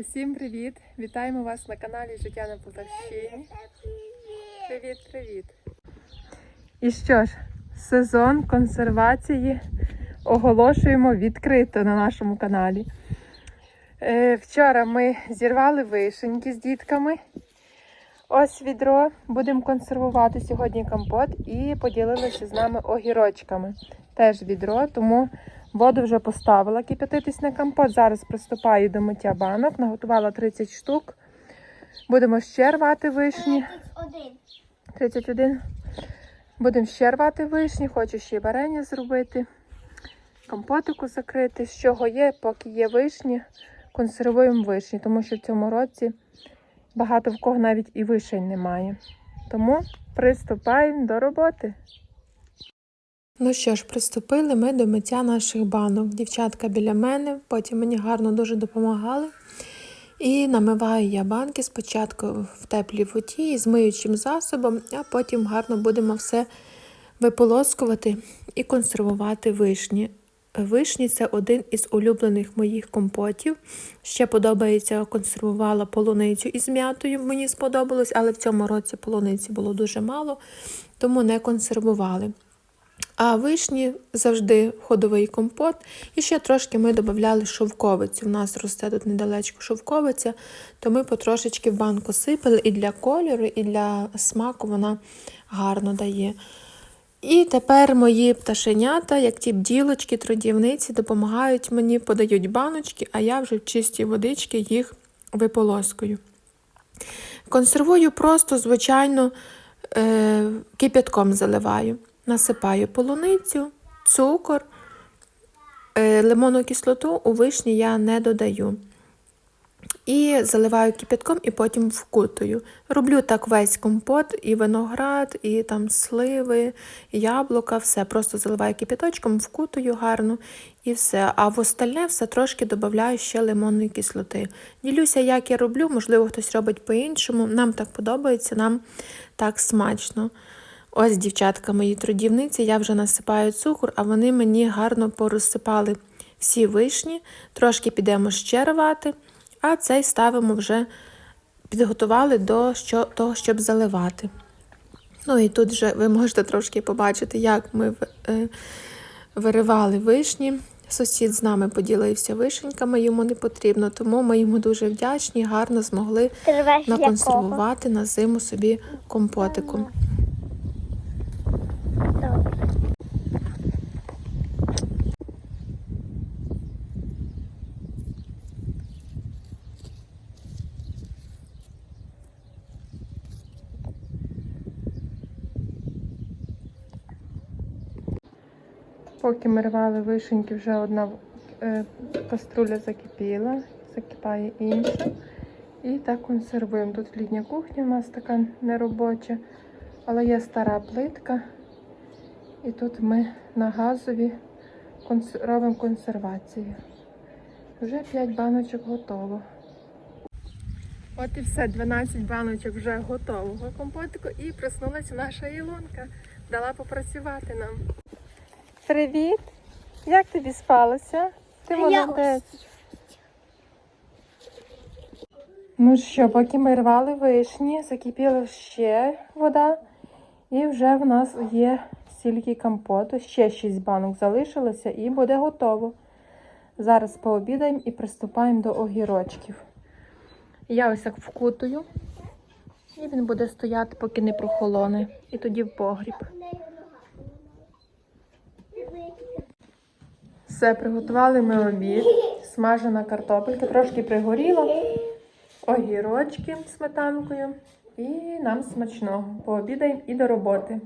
Усім привіт! Вітаємо вас на каналі Життя на Полтавщині. Привіт, привіт! І що ж, сезон консервації оголошуємо відкрито на нашому каналі. Е, Вчора ми зірвали вишеньки з дітками. Ось відро. Будемо консервувати сьогодні компот і поділилися з нами огірочками. Теж відро, тому воду вже поставила кипятитись на компот. Зараз приступаю до миття банок. Наготувала 30 штук. Будемо ще рвати вишні. Один. 31. Будемо ще рвати вишні, хочу ще й варення зробити, компотику закрити. З чого є, поки є вишні, консервуємо вишні, тому що в цьому році багато в кого навіть і вишень немає. Тому приступаємо до роботи. Ну що ж, приступили ми до миття наших банок. Дівчатка біля мене, потім мені гарно дуже допомагали. І намиваю я банки спочатку в теплій воді з миючим засобом, а потім гарно будемо все виполоскувати і консервувати вишні. Вишні це один із улюблених моїх компотів. Ще подобається, консервувала полуницю із м'ятою. Мені сподобалось, але в цьому році полуниці було дуже мало, тому не консервували. А вишні завжди ходовий компот. І ще трошки ми додавали шовковицю. У нас росте тут недалечко шовковиця, то ми потрошечки в банку сипали і для кольору, і для смаку вона гарно дає. І тепер мої пташенята, як ті бділочки, трудівниці, допомагають мені, подають баночки, а я вже в чистій водички їх виполоскую. Консервую просто, звичайно, е, кип'ятком заливаю. Насипаю полуницю, цукор, е, лимонну кислоту у вишні я не додаю. І заливаю кипятком і потім вкутую. Роблю так весь компот, і виноград, і там сливи, яблука, все. Просто заливаю кипяточком, вкутую гарно і все. А в остальне все трошки додаю ще лимонної кислоти. Ділюся, як я роблю, можливо, хтось робить по-іншому. Нам так подобається, нам так смачно. Ось, дівчатка, мої трудівниці, я вже насипаю цукор, а вони мені гарно порозсипали всі вишні. Трошки підемо ще рвати, а цей ставимо вже підготували до того, щоб заливати. Ну і тут вже ви можете трошки побачити, як ми е, виривали вишні. Сусід з нами поділився вишеньками, йому не потрібно, тому ми йому дуже вдячні, гарно змогли наконсервувати на зиму собі компотику. Поки ми рвали вишеньки, вже одна е, каструля закипіла, закипає інша. І так консервуємо. Тут літня кухня у нас така неробоча, але є стара плитка. І тут ми на газові робимо консервацію. Вже 5 баночок готово. От і все, 12 баночок вже готового компотику. І проснулася наша Ілонка. Дала попрацювати нам. Привіт! Як тобі спалося? Ти молодець. Ну що, поки ми рвали вишні, закипіла ще вода, і вже в нас є стільки компоту. Ще 6 банок залишилося і буде готово. Зараз пообідаємо і приступаємо до огірочків. Я ось так вкутую, і він буде стояти, поки не прохолоне. І тоді в погріб. Все, приготували ми обід. Смажена картопелька, трошки пригоріла. Огірочки з сметанкою. І нам смачного. Пообідаємо і до роботи.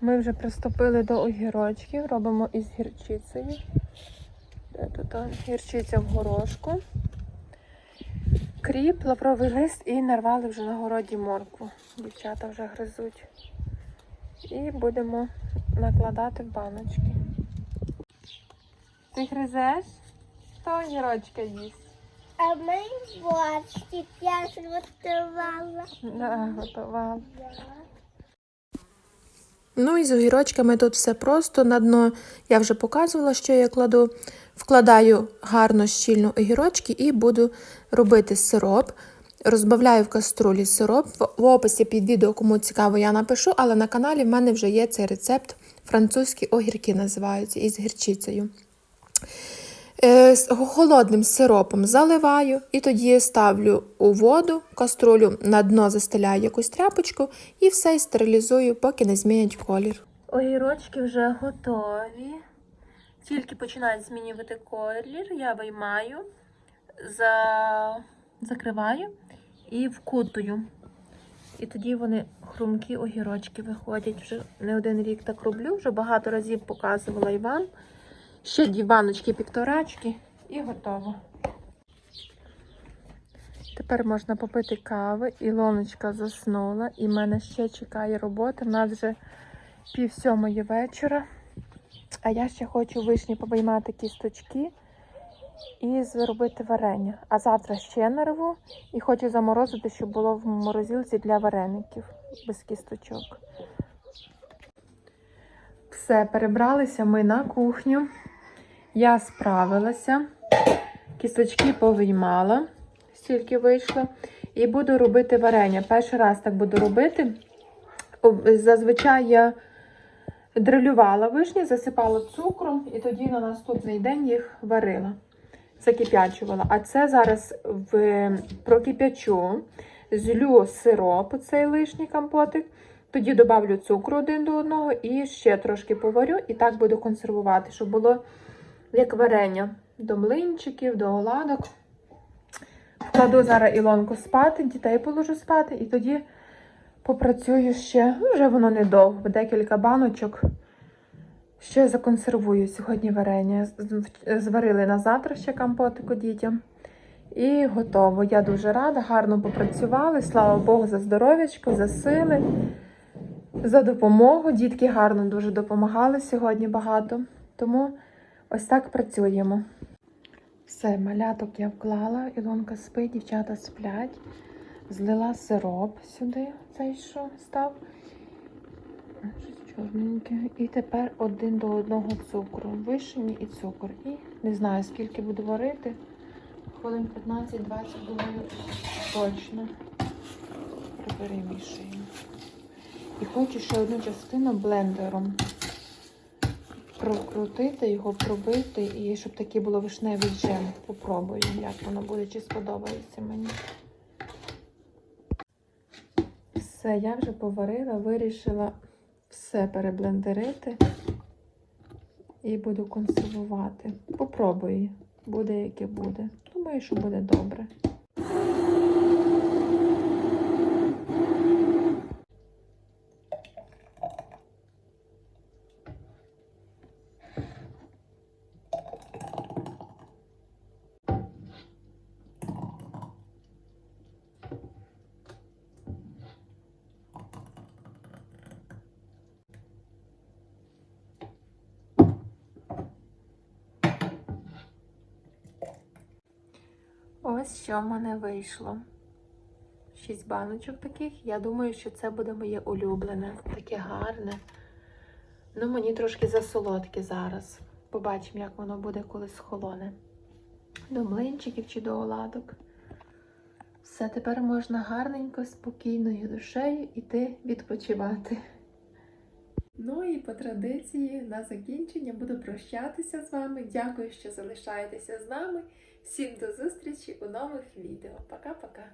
Ми вже приступили до огірочків, робимо із гірчицею. Де тут гірчиця в горошку. Кріп, лавровий лист і нарвали вже на городі моркву. Дівчата вже гризуть. І будемо накладати в баночки. Ти гризеш? Хто огірочка їсть? А ми борщик я зготувала. Да, готувала. Ну і з огірочками тут все просто. На дно я вже показувала, що я кладу. Вкладаю гарно щільно огірочки і буду робити сироп. Розбавляю в каструлі сироп. В описі під відео, кому цікаво, я напишу, але на каналі в мене вже є цей рецепт. Французькі огірки називаються із гірчицею. Е, з холодним сиропом заливаю і тоді ставлю у воду, каструлю на дно застеляю якусь тряпочку і все стерилізую, поки не змінять колір. Огірочки вже готові. Тільки починають змінювати колір, я виймаю, за... закриваю і вкутую. І тоді вони хрумкі огірочки виходять. Вже не один рік так роблю, вже багато разів показувала і вам. Ще дві баночки півторачки і готово. Тепер можна попити кави. Ілоночка заснула, і мене ще чекає робота. У нас вже пів сьомої вечора. А я ще хочу вишні повиймати кісточки і зробити варення. А завтра ще нарву і хочу заморозити, щоб було в морозилці для вареників без кісточок. Все, перебралися ми на кухню. Я справилася, кісточки повиймала, стільки вийшло. І буду робити варення. Перший раз так буду робити. Зазвичай я дрилювала вишні, засипала цукром і тоді на наступний день їх варила, закип'ячувала. А це зараз в прокип'ячу, злю сироп, цей лишній компотик, тоді додавлю цукру один до одного і ще трошки поварю, і так буду консервувати, щоб було як варення до млинчиків, до оладок. Вкладу зараз Ілонку спати, дітей положу спати, і тоді попрацюю ще. Вже воно недовго, декілька баночок. Ще законсервую сьогодні варення. Зварили на завтра ще компотику дітям. І готово. Я дуже рада, гарно попрацювали. Слава Богу, за здоров'ячко, за сили, за допомогу. Дітки гарно дуже допомагали сьогодні багато. Тому ось так працюємо. Все, маляток я вклала, Ілонка спить, дівчата сплять. Злила сироп сюди, цей що став. Чорненьке. І тепер один до одного цукру. Вишені і цукор. І не знаю, скільки буду варити. Хвилин 15-20, думаю, точно. Перемішуємо. І хочу ще одну частину блендером прокрутити його, пробити, і щоб такий було вишневий джем. Попробую, як воно буде, чи сподобається мені. Все, я вже поварила, вирішила все переблендерити і буду консервувати. Попробую, буде яке буде. Думаю, що буде добре. Ось що в мене вийшло. Шість баночок таких. Я думаю, що це буде моє улюблене. Таке гарне. Ну, мені трошки засолодке зараз. Побачимо, як воно буде, коли схолоне. До млинчиків чи до оладок. Все, тепер можна гарненько, спокійною душею іти відпочивати. Ну і по традиції на закінчення буду прощатися з вами. Дякую, що залишаєтеся з нами. Всім до зустрічі у нових відео. Пока-пока!